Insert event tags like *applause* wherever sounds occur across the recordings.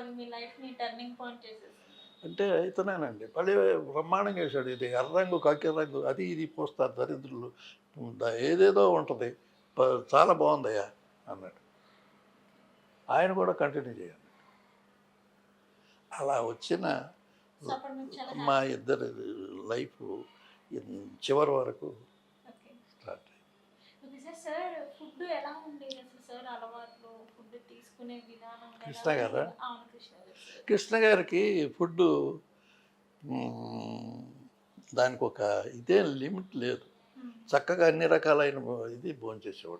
అది మీ turning point చేసేసింది అంటే ఇతనేనండి. మళ్ళీ బ్రహ్మాండంగా వేశాడు ఇది ఎర్ర రంగు కాకి రంగు అది ఇది పోస్తారు. దరిద్రులు. ఏదేదో ఉంటుంది. చాలా బాగుందయ్యా అన్నాడు ఆయన కూడా కంటిన్యూ చేయాలి. అలా వచ్చిన మా ఇద్దరి లైఫ్ చివరి వరకు స్టార్ట్ అయింది ఓకే సార్ సార్ ఫుడ్ ఎలా ఉండేది అసలు సార్ అలవాట్లు విధానం కృష్ణ గారా? కృష్ణ గారికి ఫుడ్ దానికి ఒక ఇదే లిమిట్ లేదు. చక్కగా అన్ని రకాలైన ఇది సార్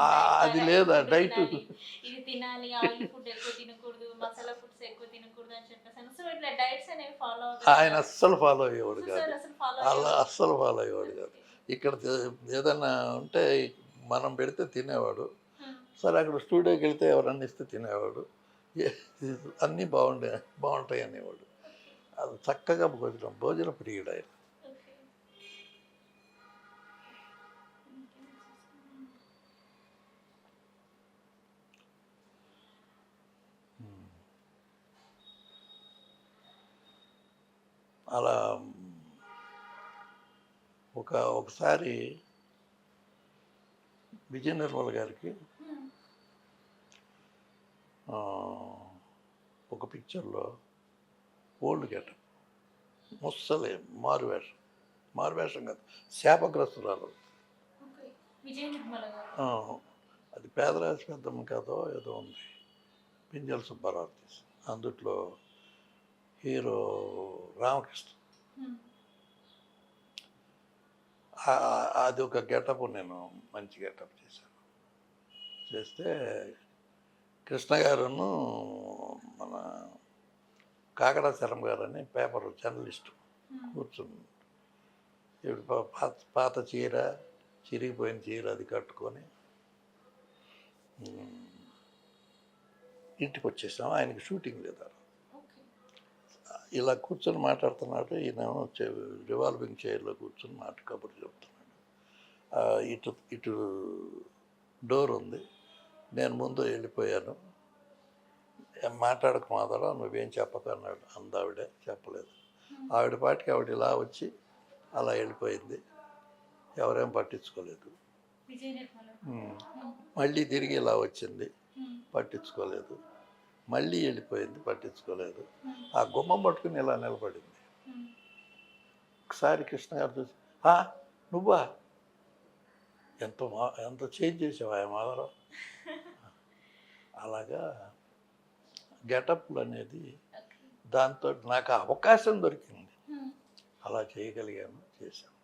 ఆ, అది లేదా, ఫాలో ఆయన అస్సలు ఫాలో అయ్యేవాడు కాదు. అలా అస్సలు ఫాలో అయ్యేవాడు కాదు. ఇక్కడ ఏదన్నా ఉంటే మనం పెడితే తినేవాడు. సరే అక్కడ స్టూడియోకి వెళ్తే ఎవరన్నా ఇస్తే తినేవాడు. అన్నీ బాగుండే బాగుంటాయి అనేవాడు. అది చక్కగా భోజనం భోజన ప్రియుడు ఆయన. అలా ఒక ఒకసారి విజయ నిర్మల్ గారికి ఒక పిక్చర్లో ఓల్డ్ గెటప్ ముస్సలే మారువేషం మారువేషం కాదు శాపగ్రస్తురాలు. అది పేదరాజు పెద్దమ్మ కథో ఏదో ఉంది. పింజల సుబ్బారావు తీసి అందుట్లో హీరో రామకృష్ణ. అది ఒక గెటప్ నేను మంచి గెటప్ చేశాను. చేస్తే కృష్ణ గారును మన కాకడా శరం గారు అని పేపర్ జర్నలిస్టు. కూర్చుని ఇప్పుడు పాత పాత చీర చిరిగిపోయిన చీర అది కట్టుకొని ఇంటికి వచ్చేసాం. ఆయనకి షూటింగ్ లేదు ఇలా కూర్చొని మాట్లాడుతున్నాడు. ఈయన రివాల్వింగ్ చైర్లో కూర్చొని మాట కబుర్లు చెప్తున్నాడు. ఇటు ఇటు డోర్ ఉంది. నేను ముందు వెళ్ళిపోయాను. "ఏం మాట్లాడక మాదరా నువ్వేం చెప్పక అన్నాడు. అందావిడే చెప్పలేదు. ఆవిడ పాటికి ఆవిడ ఇలా వచ్చి అలా వెళ్ళిపోయింది. ఎవరేం పట్టించుకోలేదు. మళ్ళీ తిరిగి ఇలా వచ్చింది. పట్టించుకోలేదు. మళ్ళీ వెళ్ళిపోయింది పట్టించుకోలేదు. ఆ గుమ్మం పట్టుకుని ఇలా నిలబడింది. ఒకసారి కృష్ణ గారు చూసి "ఆ, నువ్వా? ఎంత మా ఎంత చేంజ్ చేసావు చేసావా మాధవరావు. అలాగా గెటప్లు అనేది దాంతో నాకు అవకాశం దొరికింది. అలా చేయగలిగాను చేశాను.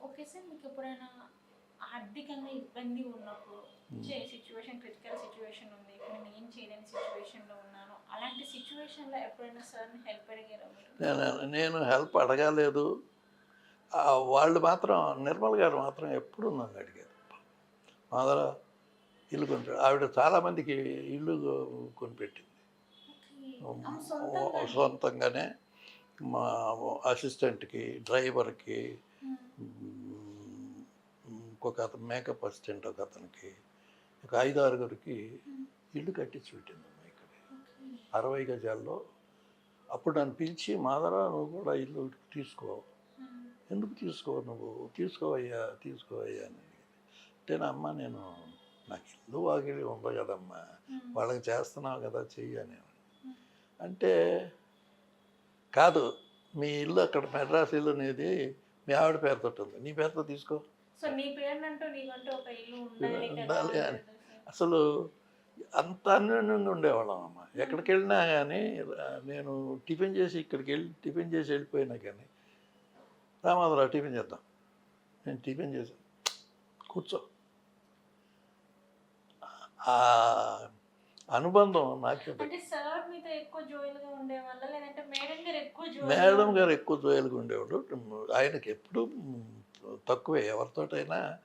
ఓకే సార్ మీకు ఎప్పుడైనా ఆర్థికంగా ఇబ్బంది ఉన్నప్పుడు సిచ్యువేషన్ క్రిటికల్ సిచ్యువేషన్ ఉంది. ఇప్పుడు నేను చేయలేని సిచ్యువేషన్లో ఉన్నాను. అలాంటి సిచ్యువేషన్లో ఎప్పుడైనా సార్ని హెల్ప్ అడిగారా నేను హెల్ప్ అడగలేదు. వాళ్ళు మాత్రం నిర్మల్ గారు మాత్రం ఎప్పుడు నన్ను అడిగారు. మాదర ఇల్లు కొని ఆవిడ చాలామందికి ఇల్లు కొనిపెట్టింది. సొంతంగానే? మా అసిస్టెంట్కి డ్రైవర్కి ఇంకొక అతను మేకప్ అసిస్టెంట్ ఒక అతనికి ఒక ఐదు ఆరుగురికి ఇల్లు కట్టించి పెట్టిందమ్మా ఇక్కడ. అరవై గజాల్లో. అప్పుడు నన్ను పిలిచి మాదరా నువ్వు కూడా ఇల్లు తీసుకో. Hmm. ఎందుకు తీసుకో నువ్వు? తీసుకోవయ్యా తీసుకోవయ్యా అని. అంటే నా అమ్మ నేను నాకు ఇల్లు వాకిలి ఉంది కదమ్మా. Hmm. వాళ్ళకి చేస్తున్నావు కదా చెయ్యి అని అంటే కాదు మీ ఇల్లు అక్కడ మెడ్రాస్ ఇల్లు అనేది మీ ఆవిడ పేరుతో ఉంది. నీ పేరుతో తీసుకో. సో నీ పేరునంటూ నీకంటూ ఒక ఇల్లు ఉండాలి కదా. ఉండాలి అని. అసలు అంత అన్యోన్యంగా ఉండేవాళ్ళం అమ్మ. ఎక్కడికి వెళ్ళినా కానీ నేను టిఫిన్ చేసి ఇక్కడికి వెళ్ళి టిఫిన్ చేసి వెళ్ళిపోయినా కానీ రామాధరావు టిఫిన్ చేద్దాం. నేను టిఫిన్ చేశాను కూర్చో. ఆ అనుబంధం నాకే మేడం గారు ఎక్కువ జోయలుగా ఉండేవాడు ఆయనకి ఎప్పుడు తక్కువే ఎవరితోటైనా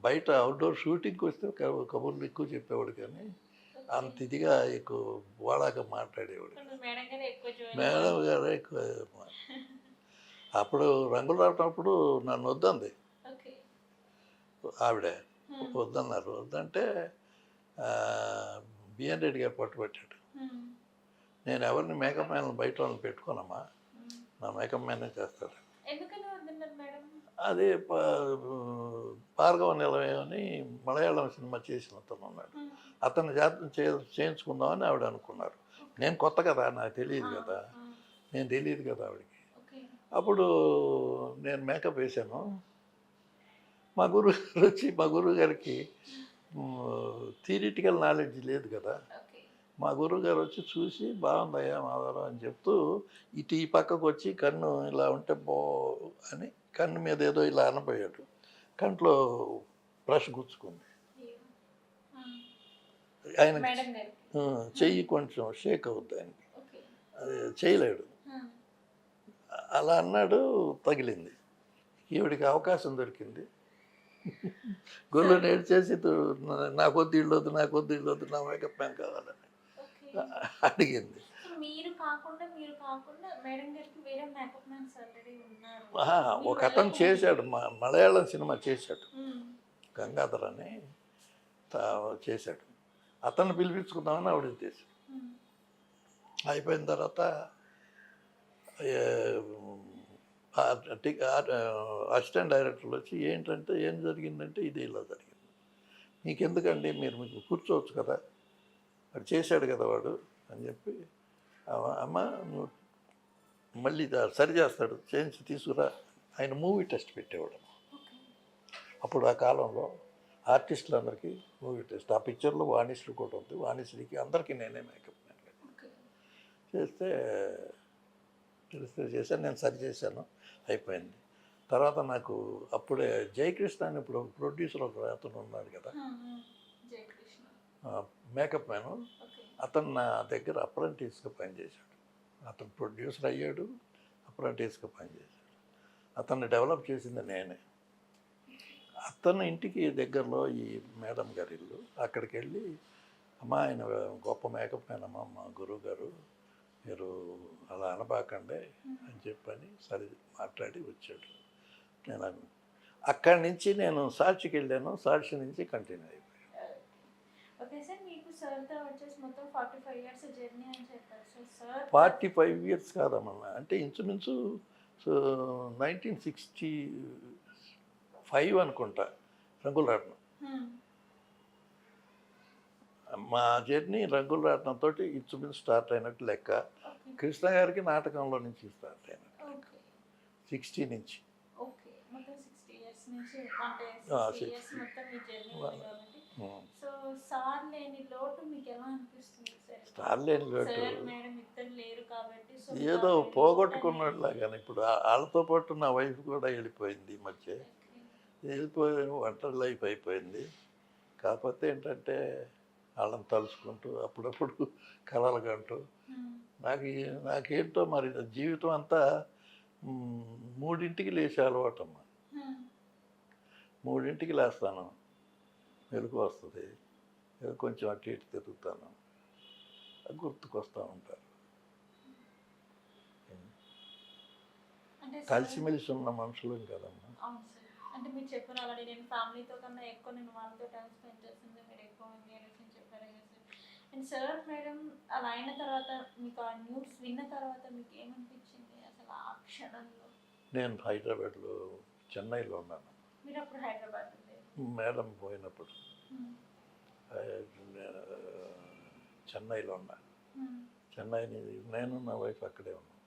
బయట అవుట్డోర్ షూటింగ్కి వస్తే కబు- కబుర్లు ఎక్కువ చెప్పేవాడు కానీ అంత ఇదిగా ఎక్కువ వాళ్ళగా మాట్లాడేవాడు. మేడం గారు ఎక్కువ అప్పుడు రంగులు రావటప్పుడు నన్ను వద్దంది. ఆవిడ. వద్దన్నారు. వద్దంటే బిఎన్ రెడ్డి గారు పట్టుబట్టాడు. నేను ఎవరిని మేకప్ మ్యాన్ బయట వాళ్ళని పెట్టుకోనమ్మా. నా మేకప్ మ్యానే చేస్తాడు. అదే భార్గవ నిలయం అని మలయాళం సినిమా చేసిన అతను ఉన్నాడు. అతను జాతం చే చేయించుకుందామని ఆవిడ అనుకున్నారు. నేను కొత్త కదా నాకు తెలియదు కదా. నేను తెలియదు కదా ఆవిడకి. అప్పుడు నేను మేకప్ వేశాను. మా గురువు గారు వచ్చి మా గురువు గారికి థియరిటికల్ నాలెడ్జ్ లేదు కదా. మా గురువు గారు వచ్చి చూసి బాగుందయ్యా మాధవరావు అని చెప్తూ ఇటు ఈ పక్కకు వచ్చి కన్ను ఇలా ఉంటే బో అని కన్ను మీద ఏదో ఇలా అనబోయాడు. కంట్లో బ్రష్ గుచ్చుకుంది. ఆయన చెయ్యి కొంచెం షేక్ అవుద్ది ఆయనకి. అది చేయలేడు. అలా అన్నాడు తగిలింది. ఈవిడికి అవకాశం దొరికింది. గొల్లు నేర్చేసి నాకొద్దు ఇళ్ళొద్దు నాకొద్దు ఇళ్ళొద్దు నా మేకప్ మ్యాన్ కావాలని అడిగింది. మీరు కాకుండా మీరు కాకుండా మేడం గారికి వేరే మేకప్ మ్యాన్స్ ఆల్రెడీ ఉన్నారు. ఒక అతను చేశాడు మా మలయాళం సినిమా చేశాడు. గంగాధర్ అని చేశాడు. అతన్ని పిలిపించుకుందామని ఆవిడ Hmm. అయిపోయిన తర్వాత అసిస్టెంట్ డైరెక్టర్లు వచ్చి ఏంటంటే ఏం జరిగిందంటే ఇది ఇలా జరిగింది. మీకెందుకండి? మీరు మీకు కూర్చోవచ్చు కదా. వాడు చేశాడు కదా వాడు అని చెప్పి "అమ్మ- నువ్వు మళ్ళీ సరి చేస్తాడు. చేయించి తీసుకురా. ఆయన మూవీ టెస్ట్ పెట్టేవాడు. అప్పుడు ఆ కాలంలో ఆర్టిస్టులందరికీ మూవీ టెస్ట్ ఆ పిక్చర్లో వాణిశ్రీ కూడా ఉంది. వాణిశ్రీకి అందరికీ నేనే మేకప్ చేస్తే తెలిస్తే చేశాను. నేను సరి చేశాను. అయిపోయింది. తర్వాత నాకు అప్పుడే జయకృష్ణ అని ఇప్పుడు ప్రొడ్యూసర్ ఒక అతను ఉన్నాడు కదా. Makeup man. అతను నా దగ్గర అప్రెంటిస్గా పనిచేశాడు. అతను ప్రొడ్యూసర్ అయ్యాడు అప్రెంటిస్గా పనిచేశాడు. అతన్ని డెవలప్ చేసింది నేనే. అతను ఇంటికి దగ్గరలో ఈ మేడం గారి ఇల్లు అక్కడికి వెళ్ళి అమ్మ ఆయన గొప్ప మేకప్ మ్యాన్ మా గురువు గారు మీరు అలా అనబాకండి అని చెప్పని సరి మాట్లాడి వచ్చాడు. నేను అక్కడి నుంచి నేను సాక్షికి వెళ్ళాను సాక్షి నుంచి కంటిన్యూ అయ్యాను. ఓకే సార్ మీకు సార్తో వచ్చేసి మొత్తం ఫార్టీ ఫైవ్ ఇయర్స్ జర్నీ అని చెప్పారు. సార్ ఫార్టీ ఫైవ్ ఇయర్స్ కాదమ్మా అంటే ఇంచుమించు సో నైన్టీన్ సిక్స్టీ ఫైవ్ అనుకుంటా రంగులరాట్నం. మా జర్నీ రంగులరాట్నంతో ఇంచుమించు స్టార్ట్ అయినట్టు లెక్క. కృష్ణ గారికి నాటకంలో నుంచి స్టార్ట్ అయినట్టు ఓకే. సిక్స్టీ నుంచి. సో సార్ లేని లోటు మీకు ఎలా అనిపిస్తుంది సార్? స్టార్ లేని లోటు. సార్ మేడం ఇద్దరు లేరు కాబట్టి సో ఏదో పోగొట్టుకున్నట్లాగానే ఇప్పుడు వాళ్ళతో పాటు నా వైఫ్ కూడా వెళ్ళిపోయింది ఈ మధ్య. వెళ్ళిపోయి ఒంటరి లైఫ్ అయిపోయింది. కాకపోతే ఏంటంటే వాళ్ళని తలుచుకుంటూ అప్పుడప్పుడు *laughs* కలలు కంటూ నాకు నాకేంటో మరి జీవితం అంతా మూడింటికి లేచే అలవాటమ్మ. మూడింటికి లేస్తాను. వెలుగు వస్తుంది. ఏదో కొంచెం అటు ఇటు తిరుగుతాను. గుర్తుకొస్తూ ఉంటారు. కలిసిమెలిసి ఉన్న మనుషులం కదమ్మా. అవును సార్. అంటే మీరు చెప్పారు ఆల్రెడీ నేను ఫ్యామిలీతో కన్నా ఎక్కువ నేను వాళ్ళతో టైం స్పెండ్ చేస్తుంది మీరు ఎక్కువ అని చెప్పారు అండ్ సార్ మేడం అలా అయిన తర్వాత మీకు ఆ న్యూస్ విన్న తర్వాత మీకు ఏమనిపించింది అసలు ఆ క్షణంలో? నేను హైదరాబాద్లో చెన్నైలో ఉన్నాను. మీరు అప్పుడు హైదరాబాద్ మేడం పోయినప్పుడు. చెన్నైలో ఉన్నా. చెన్నై నేను నా వైఫ్ అక్కడే ఉన్నాం.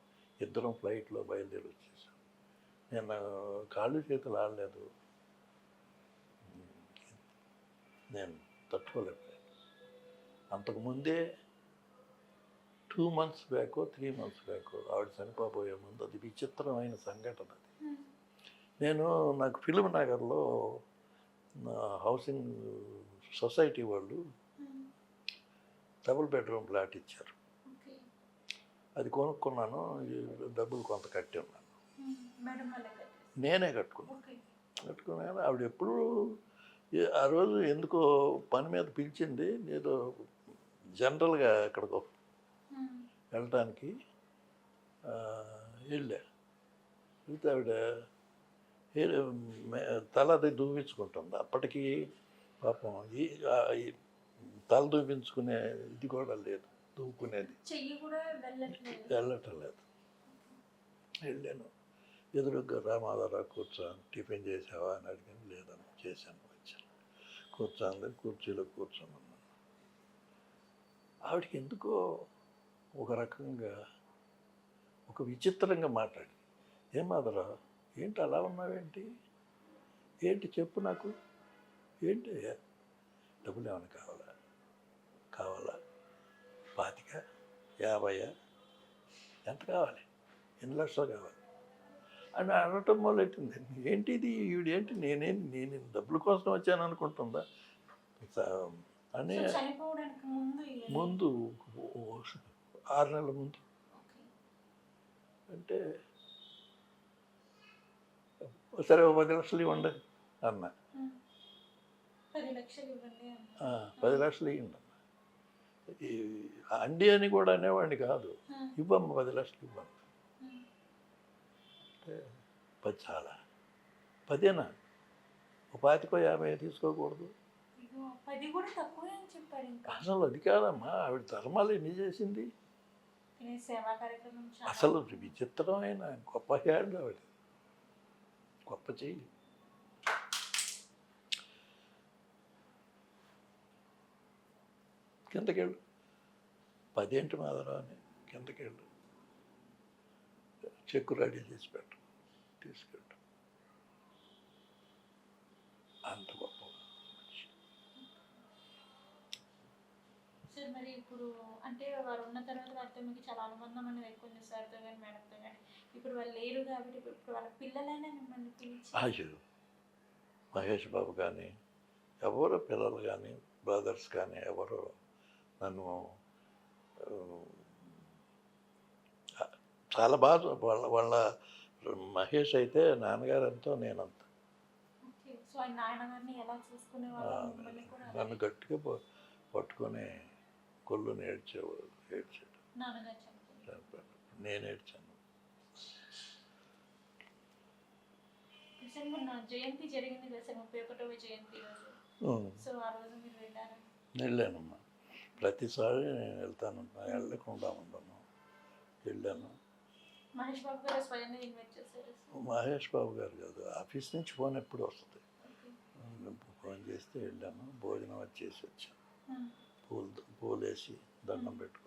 ఇద్దరం ఫ్లైట్లో బయలుదేరి వచ్చేసాం. నేను కాళ్ళు చేతులు ఆడలేదు. నేను తట్టుకోలేకపోయాను. అంతకుముందే two months back three months back ఆవిడ చనిపోబోయే ముందు అది విచిత్రమైన సంఘటన అది. నేను నాకు ఫిలిం నగర్లో హౌసింగ్ సొసైటీ వాళ్ళు డబుల్ బెడ్రూమ్ ఫ్లాట్ ఇచ్చారు. అది కొనుక్కున్నాను డబ్బులు కొంత కట్టి ఉన్నాను. నేనే కట్టుకున్నాను. కట్టుకున్నాను. ఆవిడ ఎప్పుడు ఆ రోజు ఎందుకో పని మీద పిలిచింది ఏదో జనరల్గా అక్కడికి వెళ్ళటానికి వెళ్ళా. వెళ్తే ఆవిడ తల అది దూవించుకుంటుంది అప్పటికి పాపం ఈ తల దూపించుకునే ఇది కూడా లేదు. దూకునేది వెళ్ళటం లేదు వెళ్ళాను. ఎదురుగ్గా రామాధవరావు కూర్చోను టిఫిన్ చేసావా అని అడిగాను. లేదని చేశాను. వచ్చాను. కూర్చోంది కుర్చీలో కూర్చోమన్నాను. ఆవిడకి ఎందుకో ఒక రకంగా ఒక విచిత్రంగా మాట్లాడి ఏం మాధవరా ఏంటి అలా ఉన్నావేంటి? ఏంటి చెప్పు నాకు. ఏంటి? డబ్బులు ఏమైనా కావాలా? కావాలా? పాతిక యాభై ఎంత కావాలి? ఎన్ని లక్షలు కావాలి? అని అనటం మొదలెట్టింది. ఏంటిది ఈవిడేంటి నేనేం నేను డబ్బుల కోసం వచ్చాను అనుకుంటుందా? అని ముందు ఆరు నెలల ముందు. అంటే సరే ఓ పది లక్షలు ఇవ్వండి అన్న. పది లక్షలు ఇవ్వండి అన్న. "ఆ, పది లక్షలు ఇవ్వండి అండి అని కూడా అనేవాడిని కాదు. ఇవ్వమ్మ పది లక్షలు ఇవ్వమ్మ. ఉమ్. అంటే పది చాలా. పదేనా? ఒక పాతికో యాభై తీసుకోకూడదు. అసలు అది కాదమ్మా ఆవిడ ధర్మాలు ఎన్ని చేసింది? అసలు విచిత్రమైన గొప్ప హ్యాండ్ ఆవిడ. గొప్ప చెయ్యి కిందకెళ్ళు. పదేంటి మాదరా అని కిందకెళ్ళు. చెక్కు రెడీ చేసి పెట్టు. తీసుకెళ్ళు. అంత గొప్ప సార్ మరి ఇప్పుడు అంటే వారు ఉన్న తర్వాత వారితో మీకు చాలా అనుబంధం అనేది ఎక్కువ సార్తో కానీ మేడంతో కానీ. ఇప్పుడు వాళ్ళు లేరు కాబట్టి ఇప్పుడు వాళ్ళ పిల్లలైనా మిమ్మల్ని పిలిచి మహేష్ బాబు కానీ ఎవరు పిల్లలు కానీ బ్రదర్స్ కానీ ఎవరు నన్ను చాలా బాగా వాళ్ళ వాళ్ళ మహేష్ అయితే నాన్నగారు ఎంతో నేనంత నన్ను గట్టిగా పట్టుకొని కొల్లు ఏడ్చేవాడు ఏడ్చాడు నేను ఏడ్చాను. సార్ మొన్న జయంతి జరిగింది కదా సార్ ముప్పై ఒకటవ జయంతి రోజు. ఉం. సో ఆ రోజు మీరు వెళ్ళారా? వెళ్ళానమ్మా. ప్రతిసారి నేను వెళ్తాను. వెళ్ళకుండా ఉండను. వెళ్ళాను. మహేష్ బాబు గారు స్వయంగా ఇన్వైట్ చేశారు. సార్ మహేష్ బాబు గారు కాదు. ఆఫీస్ నుంచి ఫోన్ ఎప్పుడు వస్తుంది? ఫోన్ చేస్తే వెళ్ళాను. భోజనం వచ్చేసి వచ్చాను. పూలు పూలు వేసి దండం పెట్టుకొని